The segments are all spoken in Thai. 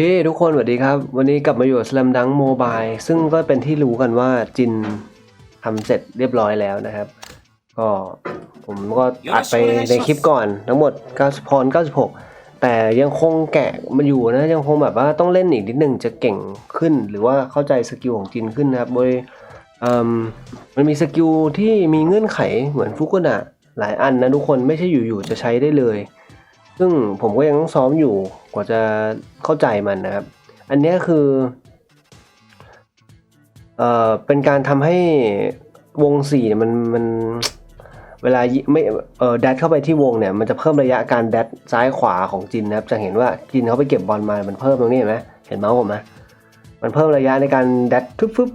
ดีทุกคนสวัสดีครับ วันนี้กลับมาอยู่กับ Slam Dunk Mobile ซึ่งก็เป็นที่รู้กันว่าจินทำเสร็จเรียบร้อยแล้วนะครับ ก็ผมก็อัดไปในคลิปก่อนทั้งหมด90พร96 แต่ยังคงแกะมันอยู่นะ ยังคงแบบว่าต้องเล่นอีกนิดหนึ่งจะเก่งขึ้น หรือว่าเข้าใจสกิลของจินขึ้นนะครับ โดยมมันมีสกิลที่มีเงื่อนไขเหมือนฟุกุนะหลายอันนะทุกคนไม่ใช่อยู่ๆจะใช้ได้เลย ซึ่งผมก็ยังต้องซ้อมอยู่กว่าจะเข้าใจมันนะครับ อันนี้คือเอ่อเป็นการทำให้วงสี่เนี่ยมันมันเวลาไม่เออแดดเข้าไปที่วงเนี่ยมันจะเพิ่มระยะการแดดซ้ายขวาของจินนะครับ จะเห็นว่าจินเขาไปเก็บบอลมา มันเพิ่มตรงนี้เห็นไหมเห็นเมาส์ผมไหมมันเพิ่มระยะในการแดดฟึบฟึบ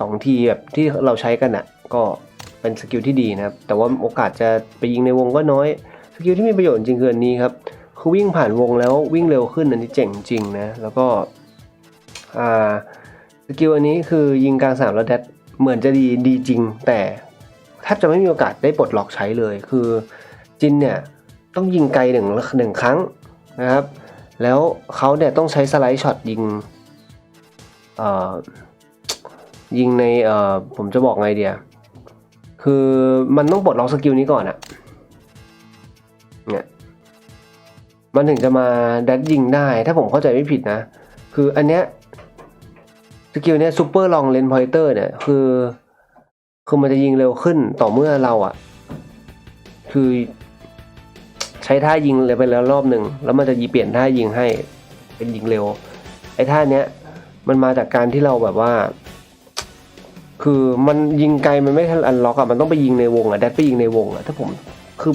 สองทีแบบที่เราใช้กันอะ ก็เป็นสกิลที่ดีนะครับ แต่ว่าโอกาสจะไปยิงในวงก็น้อย สกิลที่มีประโยชน์จริงคืออันนี้ครับคือวิ่งผ่านวงแล้ววิ่งเร็วขึ้นอันนี้เจ๋งจริงนะแล้วก็อ่าสกิลอันนี้คือยิงกลางสนามแล้วแดดเหมือนจะดีดีจริง แต่แทบจะไม่มีโอกาสได้ปลดล็อกใช้เลย คือจินเนี่ยต้องยิงไกลหนึ่งหนึ่งครั้งนะครับ แล้วเขาเนี่ยต้องใช้สไลด์ช็อตยิงเอ่อยิงในเอ่อผมจะบอกไงเดียคือมันต้องปลดล็อกสกิลนี้ก่อนอะ เนี่ยมันถึงจะมาแดดยิงได้ ถ้าผมเข้าใจไม่ผิดนะ คืออันเนี้ยสกิลเนี้ยซูเปอร์ลองเลนพอยเตอร์เนี่ยคือ คือมันจะยิงเร็วขึ้นต่อเมื่อเราอะคือใช้ท่ายิงเลยไปแล้วรอบหนึ่งแล้วมันจะยีเปลี่ยนท่ายิงให้เป็นยิงเร็ว ไอ้ท่าเนี้ยมันมาจากการที่เราแบบว่า คือมันยิงไกลมันไม่ทันอันล็อกอะมันต้องไปยิงในวงอะแดดไปยิงในวงอะถ้าผม คือ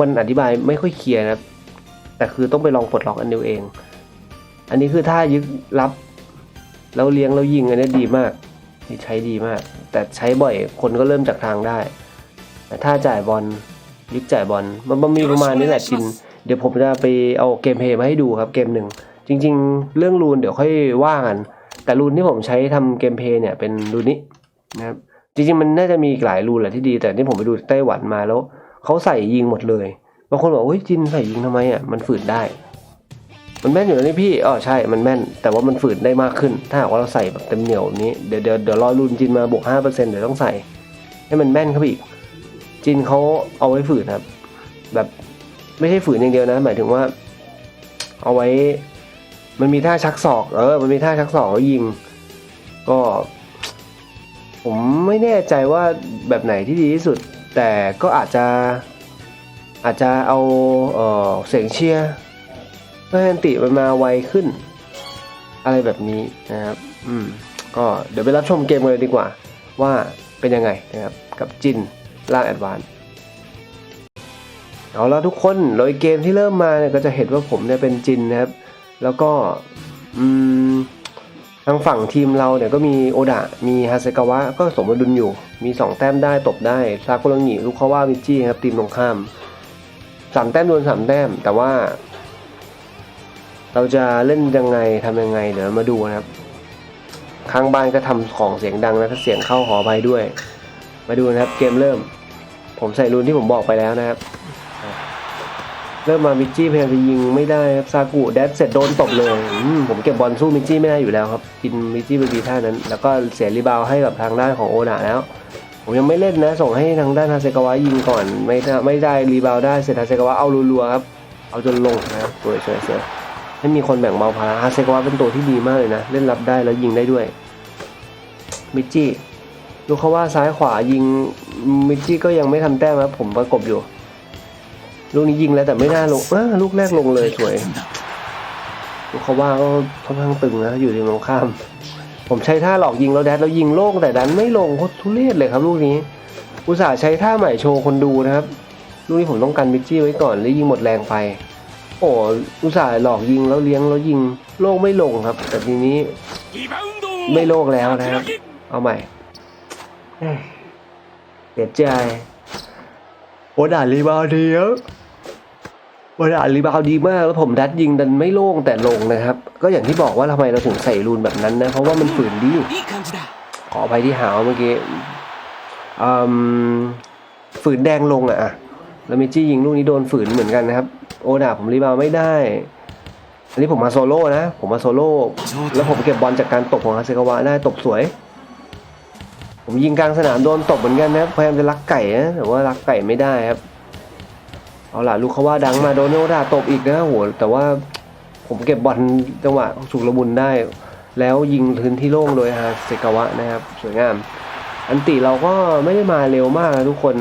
มันอธิบายไม่ค่อยเคลียร์นะแต่คือต้องไปลองปลดล็อกอันเดียวเอง อันนี้คือท่ายึดรับ แล้วเลี้ยงแล้วยิงอันนี้ดีมากนี่ใช้ดีมาก แต่ใช้บ่อยคนก็เริ่มจากทางได้ แต่ถ้าจ่ายบอลยึดจ่ายบอลมันมีประมาณนี้แหละจินเดี๋ยวผมจะไปเอาเกมเพย์มาให้ดูครับเกมหนึ่งจริง ๆ เรื่องรูนเดี๋ยวค่อยว่ากัน แต่รูนที่ผมใช้ทำเกมเพย์เนี่ยเป็นรูนนี้นะครับจริงๆมันน่าจะมีหลายรูนแหละที่ดี แต่ที่ผมไปดูไต้หวันมาแล้ว เขาใส่ยิงหมดเลยบางคนบอกโอ้ยจินใส่ยิงทำไมอะมันฝืนได้ มันแม่นอยู่แล้วนี่พี่อ๋อใช่มันแม่น แต่ว่ามันฝืนได้มากขึ้น ถ้าหากว่าเราใส่แบบเต็มเหนียวนี้เดี๋ยวเดี๋ยวเดี๋ยวรอรุ่นจินมาบวกห้าเปอร์เซ็นต์เดี๋ยวต้องใส่ ให้มันแม่นเข้าไปอีก จินเขาเอาไว้ฝืนครับ แบบไม่ใช่ฝืนอย่างเดียวนะ หมายถึงว่า เอาไว้ มันมีท่าชักศอก เออ มันมีท่าชักศอกแล้วยิง ก็ ผมไม่แน่ใจว่าแบบไหนที่ดีที่สุด แต่ก็อาจจะอาจจะเอาเออเสียงเชียร์เพื่อให้อันติมันมาไวขึ้น อะไรแบบนี้นะครับ อืม ก็เดี๋ยวไปรับชมเกมกันเลยดีกว่า ว่าเป็นยังไงนะครับ กับจินล่าแอดวานเอาละทุกคนโดยเกมที่เริ่มมาเนี่ยก็จะเห็นว่าผมเนี่ยเป็นจินนะครับ แล้วก็ อืม ทางฝั่งทีมเราเนี่ยก็มีโอดะ มีฮาเซกาวะก็สมดุลอยู่ มี 2 แต้มได้ตบได้ซากุระงิลูกเขาว่ามิจิครับทีมตรงข้ามสามแต้มโดนสามแต้ม แต่ว่า เราจะเล่นยังไงทำยังไงเดี๋ยวมาดูนะครับ ข้างบ้านก็ทำของเสียงดังนะถ้าเสียงเข้าหอไปด้วย มาดูนะครับเกมเริ่ม ผมใส่รูนที่ผมบอกไปแล้วนะครับ เริ่มมามิจิพยายามจะยิงไม่ได้ครับซากุแดดเสร็จโดนตบเลยมผมเก็บบอลสู้มิจิไม่ได้อยู่แล้วครับกินมิจิไปดีท่านั้น แล้วก็เสียรีบาวให้กับทางด้านของโอนาแล้ว ผมยังไม่เล่นนะ ส่งให้ทางด้านฮาเซกาวะยิงก่อน ไม่ได้ไม่ได้รีบาวได้เสร็จฮาเซกาวะเอารัวๆครับเอาจนลงนะครับสวยสวยสวยให้มีคนแบ่งเบาภาระฮาเซกาวะเป็นตัวที่ดีมากเลยนะเล่นรับได้แล้วยิงได้ด้วยมิจิลูกเขาว่าซ้ายขวายิงมิจิก็ยังไม่ทำแต้มครับผมประกบอยู่ ลูกนี้ยิงแล้วแต่ไม่น่าลงเออลูกแรกลงเลยสวยลูกเขาว่าก็ค่อนข้างตึงนะอยู่ทีมตรงข้าม ผมใช้ท่าหลอกยิงแล้วแดดแล้วยิงโล่งแต่ดันไม่ลงโคตรทุเรศเลยครับลูกนี้ อุตส่าห์ใช้ท่าใหม่โชว์คนดูนะครับ ลูกนี้ผมต้องกันมิจี้ไว้ก่อนแล้วยิงหมดแรงไป โอ้อุตส่าห์หลอกยิงแล้วเลี้ยงแล้วยิงโล่งไม่ลงครับ แต่ทีนี้ไม่โลกแล้วนะครับ เอาใหม่เสียใจโอดารีบาวด์ดีค บอลารีบาวดีมากแล้วผมดัดยิงดันไม่โล่งแต่ลงนะครับ ก็อย่างที่บอกว่าทำไมเราถึงใส่รูนแบบนั้นนะ เพราะว่ามันฝืนดี ขอไปที่หาวเมื่อกี้ฝืนแดงลงอะแล้วมิจี้ยิงลูกนี้โดนฝืนเหมือนกันนะครับ โอดาผมรีบาวไม่ได้ อันนี้ผมมาโซโล่นะ ผมมาโซโล่แล้วผมเก็บบอลจากการตบของฮาเซกาวะได้ตบสวย ผมยิงกลางสนามโดนตบเหมือนกันนะพยายามจะลักไก่นะแต่ว่าลักไก่ไม่ได้ครับ เอาล่ะลูกเขาว่าดังมาโดนโนดาตบอีกนะโหแต่ว่าผมเก็บบอลจังหวะสุกระบุญได้ แล้วยิงพื้นที่โล่งเลยฮะเซกาวะนะครับ สวยงาม อันติเราก็ไม่ได้มาเร็วมากนะทุกคน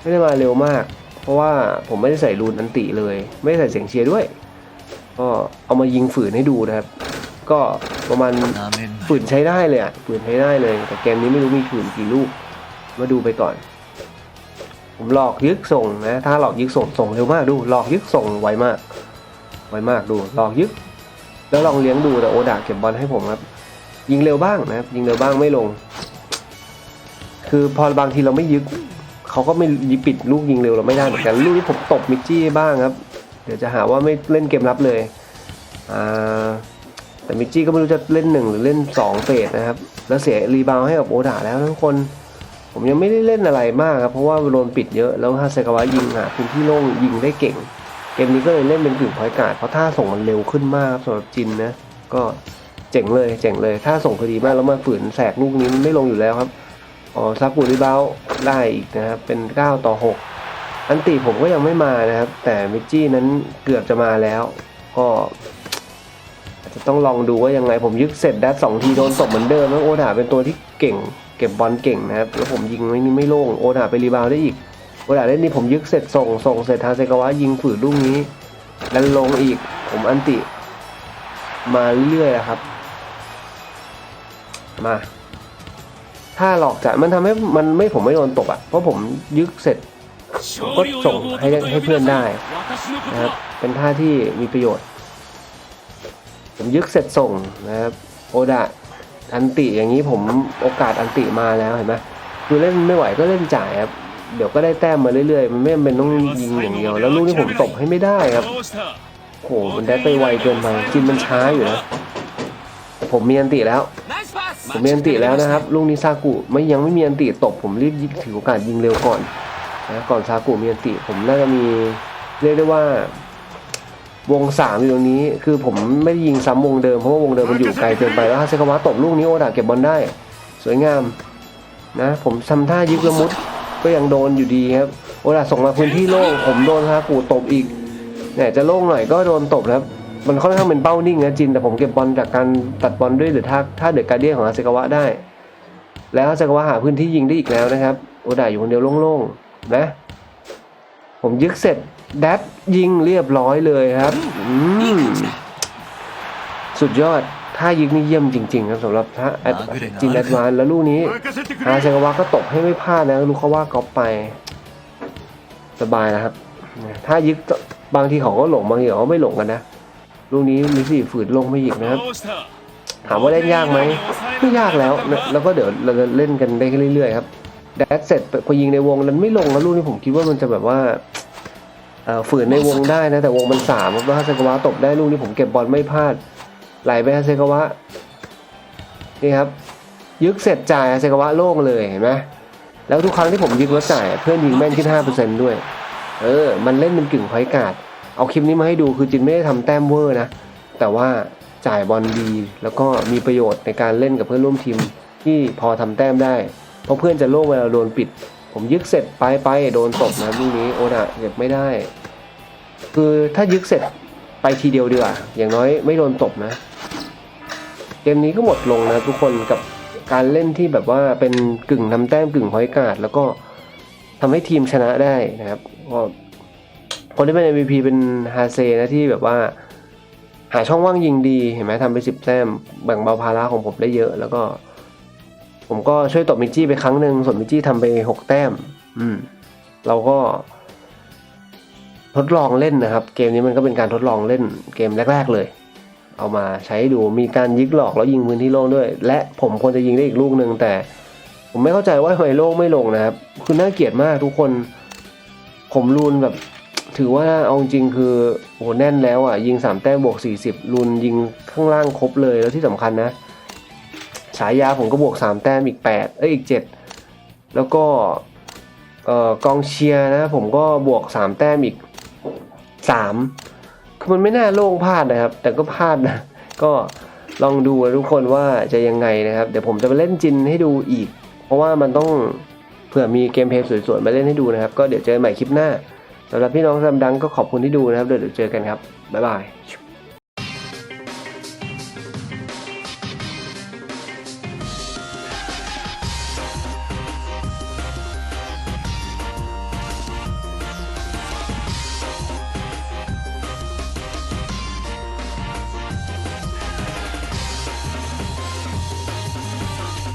ไม่ได้มาเร็วมาก เพราะว่าผมไม่ได้ใส่รูนอันติเลย ไม่ได้ใส่เสียงเชียร์ด้วย ก็เอามายิงฝืนให้ดูนะครับ ก็ประมาณฝืนใช้ได้เลยอะฝืนใช้ได้เลย แต่เกมนี้ไม่รู้มีฝืนกี่ลูก มาดูไปก่อน ผมหลอกยึกส่งนะ ถ้าหลอกยึกส่งส่งเร็วมากดู หลอกยึกส่งไวมาก ไวมากดู หลอกยึก แล้วลองเลี้ยงดูแต่โอดาเก็บบอลให้ผมครับ ยิงเร็วบ้างนะครับ ยิงเร็วบ้างไม่ลง คือพอบางทีเราไม่ยึกเขาก็ไม่ยิปิดลูกยิงเร็วเราไม่ได้เหมือนกันลูกนี้ผมตบมิกจี้บ้างครับ เดี๋ยวจะหาว่าไม่เล่นเกมรับเลยอ่าแต่มิกจี้ก็ไม่รู้จะเล่นหนึ่งหรือเล่นสองเฟสนะครับ แล้วเสียรีบาวให้กับโอดาแล้วทั้งคน ผมยังไม่ได้เล่นอะไรมากครับเพราะว่าโดนปิดเยอะแล้วฮาเซกาวะยิงหาพื้นที่โล่งยิงได้เก่ง เกมนี้ก็เลยเล่นเป็นกึ่งพอยการ์ดเพราะท่าส่งมันเร็วขึ้นมากครับสำหรับจินนะก็เจ๋งเลยเจ๋งเลยถ้าส่งพอดีมากแล้วมาฝืนแสกลูกนี้มันไม่ลงอยู่แล้วครับอ๋อซักปูรีบาได้อีกนะครับเป็น 9 ต่อ 6 อันติผมก็ยังไม่มานะครับ แต่มิจี้นั้นเกือบจะมาแล้ว ก็จจะต้องลองดูว่ายังไงผมยึกเสร็จดัดสองทีโดนตบเหมือนเดิมแล้วโอดาเป็นตัวที่เก่ง เก็บบอลเก่งนะครับ แล้วผมยิงไม่นี่ไม่โล่งโอดาไปรีบาวด์ได้อีก โอดาเล่นนี่ผมยึกเสร็จส่งส่งเสร็จทาเซกาวะยิงฝืนลูกนี้แล้วลงอีกผมอันติ มาเรื่อยๆครับ มา ถ้าหลอกจ่ายมันทำให้มันไม่ผมไม่โดนตบอะ เพราะผมยึกเสร็จก็ส่งให้ให้เพื่อนได้นะครับบเป็นท่าที่มีประโยชน์ ผมยึกเสร็จส่งนะครับ โอดะ อันติอย่างนี้ผมโอกาสอันติมาแล้วเห็นไหมคือเล่นไม่ไหวก็เล่นจ่ายครับเดี๋ยวก็ได้แต้มมาเรื่อยๆ มันไม่จำเป็นต้องยิงอย่างเดียว แล้วลูกที่ผมตบให้ไม่ได้ครับโอ้โหมันได้ไปไวเกินไปจินมันช้าอยู่นะผมมีอันติแล้ว ผมมีอันติแล้วนะครับลูกนี้ซากุไม่ยังไม่มีอันติตบผมรีบถือโอกาสยิงเร็วก่อนนะก่อนซากุมีอันติผมน่าจะมีเรียกได้ว่า วงสามอยู่ตรงนี้ คือผมไม่ได้ยิงซ้ำวงเดิมเพราะว่าวงเดิมมันอยู่ไกลเกินไปแล้วฮาเซคาวะตบลูกนี้โอดาเก็บบอลได้ สวยงามนะผมทำท่ายึกละมุดก็ยังโดนอยู่ดีครับโอดาส่งมาพื้นที่โล่งผมโดนซากุตบอีกเนี่ยจะโล่งหน่อยก็โดนตบครับมันค่อนข้างเป็นเป้านิ่งนะจินแต่ผมเก็บบอลจากการตัดบอลด้วยหรือท่าท่าเดือดการเดียของอาเซกาวะได้ แล้วอาเซกาวะหาพื้นที่ยิงได้อีกแล้วนะครับ โอดาอยู่คนเดียวโล่งๆนะ ผมยึกเสร็จ แดดยิงเรียบร้อยเลยครับอืมสุดยอดท่ายิงนี่เยี่ยมจริง ๆ ครับสำหรับท่าจินแอดวานแล้วลูกนี้อาเซกาวะก็ตกให้ไม่พลาดนะลูกเขาว่าก๊อปไป สบายนะครับถ้ายึกบางทีเขาก็หลงบางทีเขาก็ไม่หลงกันนะลูกนี้มีสี่ฝืนลงไม่อีกนะครับ ถามว่าเล่นยากไหมไม่ยากแล้วนะแล้วก็เดี๋ยวเราจะเล่นกันได้เรื่อยๆครับแดดเสร็จพอยิงในวงนั้นไม่ลงแล้วลูกนี้ผมคิดว่ามันจะแบบว่าเอ่อ ฝืนในวงได้นะ แต่วงมันสามแล้วฮาเซกาวะตบได้ลูกนี้ผมเก็บบอลไม่พลาด ไหลไปฮาเซกาวะนี่ครับ ยึกเสร็จจ่ายฮาเซกาวะโล่งเลยเห็นไหมแล้วทุกครั้งที่ผมยึกแล้วจ่ายเพื่อนยิงแม่นขึ้นห้าเปอร์เซ็นด้วย เออ มันเล่นเป็นกึ่งพอยการ์ดเอาคลิปนี้มาให้ดูคือจินไม่ได้ทำแต้มเวอร์นะ แต่ว่าจ่ายบอลดี แล้วก็มีประโยชน์ในการเล่นกับเพื่อนร่วมทีมที่พอทำแต้มได้ เพราะเพื่อนจะโล่งเวลาโดนปิด ผมยึกเสร็จไปไปโดนตบนะลูกนี้โอดะเก็บไม่ได้ คือถ้ายึกเสร็จไปทีเดียวเดีกว่าอย่างน้อยไม่โดนตบนะ เกมนี้ก็หมดลงนะทุกคนกับการเล่นที่แบบว่าเป็นกึ่งทำแต้มกึ่งพอยกาดแล้วก็ทำให้ทีมชนะได้นะครับก็คนที่เป็น MVP เป็นฮาเซนะที่แบบว่าหาช่องว่างยิงดีเห็นไหมทำไปสิบแต้มแบ่งเบาภาระของผมได้เยอะ แล้วก็ ผมก็ช่วยตบมิกจี้ไปครั้งหนึ่งส่วนมิกจี้ทำไปหกแต้ม อืม เราก็ ทดลองเล่นนะครับ เกมนี้มันก็เป็นการทดลองเล่นเกมแรก ๆ เลย เอามาใช้ดูมีการยิกหลอกแล้วยิงพื้นที่โล่งด้วย และผมควรจะยิงได้อีกลูกหนึ่งแต่ ผมไม่เข้าใจว่าทำไมโล่งไม่ลงนะครับ คือน่าเกลียดมากทุกคน ผมรูนแบบ ถือว่าเอาจริงคือโอ้แน่นแล้วอะยิงสามแต้มบวกสี่สิบรูนยิงข้างล่างครบเลยแล้วที่สำคัญนะ ฉายาผมก็บวกสามแต้มอีกแปดเอ้ยอีกเจ็ดแล้วก็เอ่อกองเชียร์นะผมก็บวกสามแต้มอีกสามคมันไม่น่าโล่งพลาดนะครับ แต่ก็พลาดนะ ก็ลองดูนะทุกคนว่าจะยังไงนะครับ เดี๋ยวผมจะไปเล่นจินให้ดูอีก เพราะว่ามันต้องเผื่อมีเกมเพลย์สวยๆมาเล่นให้ดูนะครับ ก็เดี๋ยวเจอกันใหม่คลิปหน้าสำหรับพี่น้องแซมดังก็ขอบคุณที่ดูนะครับเดี๋ยวเจอกันครับบ๊ายบาย